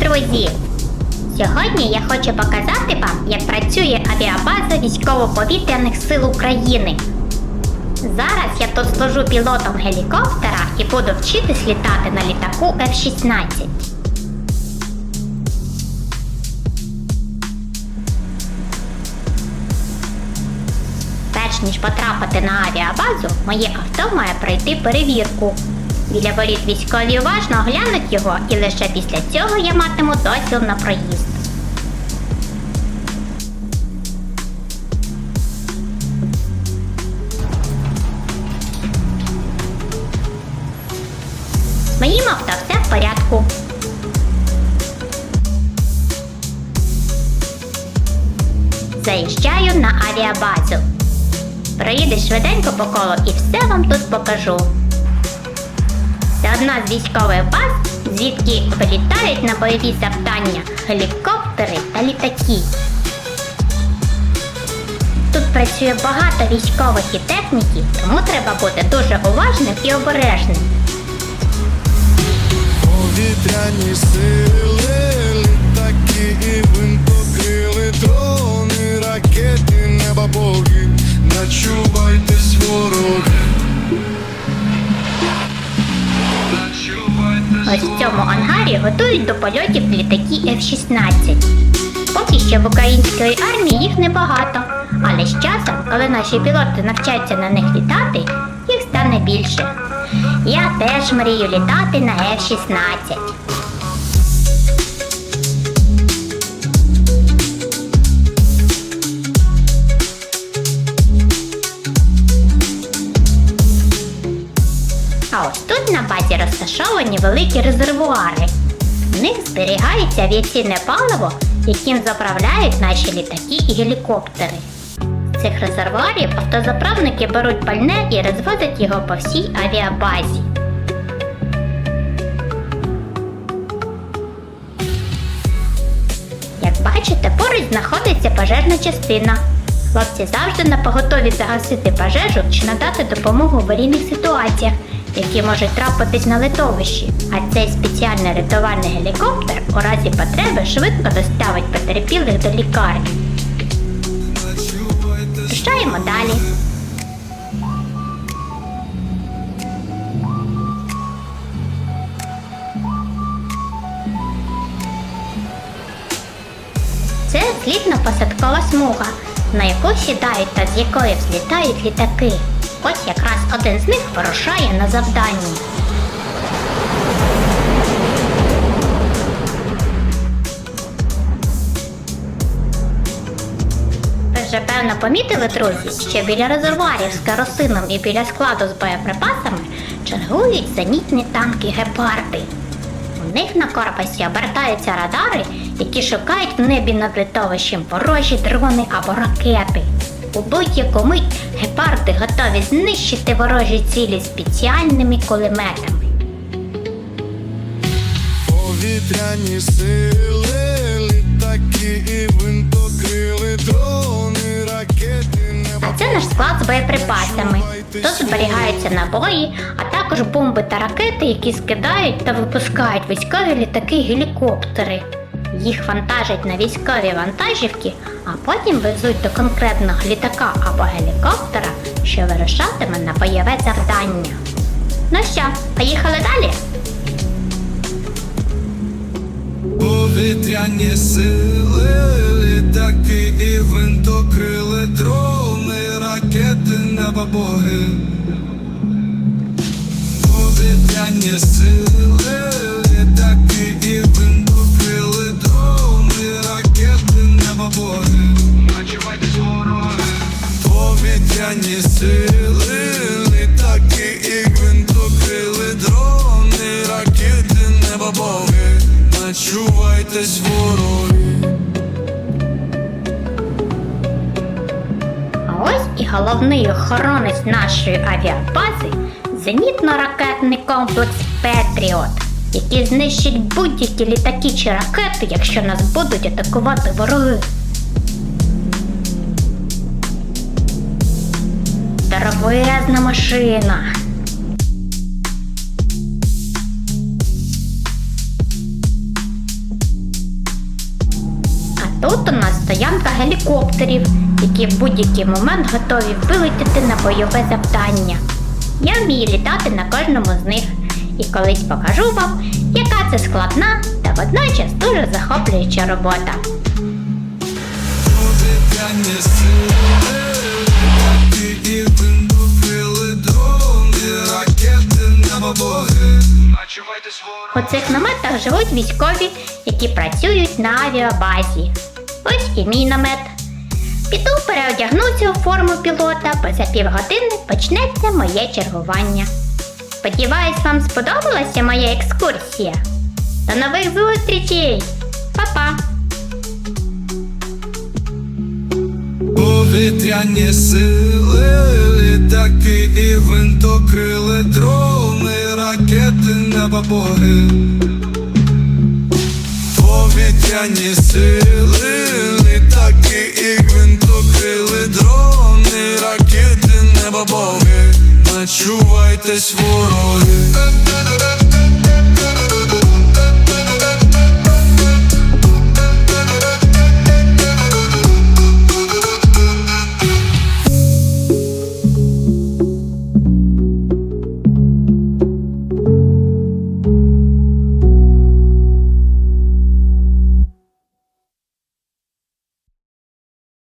друзі! Сьогодні я хочу показати вам, як працює авіабаза військово-повітряних сил України. Зараз я тут служу пілотом гелікоптера і буду вчитись літати на літаку F-16. Перш ніж потрапити на авіабазу, моє авто має пройти перевірку. Біля воріт військові уважно оглянуть його і лише після цього я матиму дозвіл на проїзд. Моїм авто все в порядку. Заїжджаю на авіабазу. Проїду швиденько по колу і все вам тут покажу. Це одна з військових баз, звідки вилітають на бойові завдання гелікоптери та літаки. Тут працює багато військових і техніки, тому треба бути дуже уважним і обережним. Повітряні сили, літаки і винтокрили, дрони, ракети, неба боги, начувайтесь готують до польотів літаки F-16. Поки що в української армії їх небагато, але з часом, коли наші пілоти навчаться на них літати, їх стане більше. Я теж мрію літати на F-16. А ось тут на базі розташовані великі резервуари. Них зберігається авіаційне паливо, яким заправляють наші літаки і гелікоптери. З цих резервуарів автозаправники беруть пальне і розвозять його по всій авіабазі. Як бачите, поруч знаходиться пожежна частина. Хлопці завжди на поготові загасити пожежу чи надати допомогу в аварійних ситуаціях, які можуть трапитись на литовищі. А цей спеціальний рятувальний гелікоптер у разі потреби швидко доставить потерпілих до лікарні. Рушаємо далі. Це злітно-посадкова смуга, на яку сідають та з якої взлітають літаки. Ось якраз один з них вирушає на завданні. Ви вже певно помітили, друзі, що біля резервуарів з керосином і біля складу з боєприпасами чергують зенітні танки гепарди. У них на корпусі обертаються радари, які шукають в небі над литовищем ворожі дрони або ракети. У будь-яку мить гепарди готові знищити ворожі цілі спеціальними кулеметами. Повітряні сили, літаки і винтокрили, дрони, ракети, А це наш склад з боєприпасами. Тут зберігаються набої, а також бомби та ракети, які скидають та випускають військові літаки гелікоптери. Їх вантажать на військові вантажівки, а потім везуть до конкретного літака або гелікоптера, що вирушатиме на бойове завдання. Ну що, поїхали далі? Повітряні сили, літаки і винтокрили, дрони, ракети, неба боги. Повітряні сили, Начувайтесь вороги. А ось і головний охоронець нашої авіабази зенітно-ракетний комплекс Петріот, який знищить будь-які літаки чи ракети, якщо нас будуть атакувати вороги. Дороговезна машина. Тут у нас стоянка гелікоптерів, які в будь-який момент готові вилетіти на бойове завдання. Я вмію літати на кожному з них і колись покажу вам, яка це складна та водночас дуже захоплююча робота. У цих наметах живуть військові, які працюють на авіабазі. Ось і мій намет. Піду переодягнуся у форму пілота, бо за півгодини почнеться моє чергування. Сподіваюсь, вам сподобалася моя екскурсія. До нових зустрічей! Па-па! Повітряні сили, літаки і винтокрили дрони, ракети, небобоги. Повітряні сили, ракети. Начувайтесь вороги.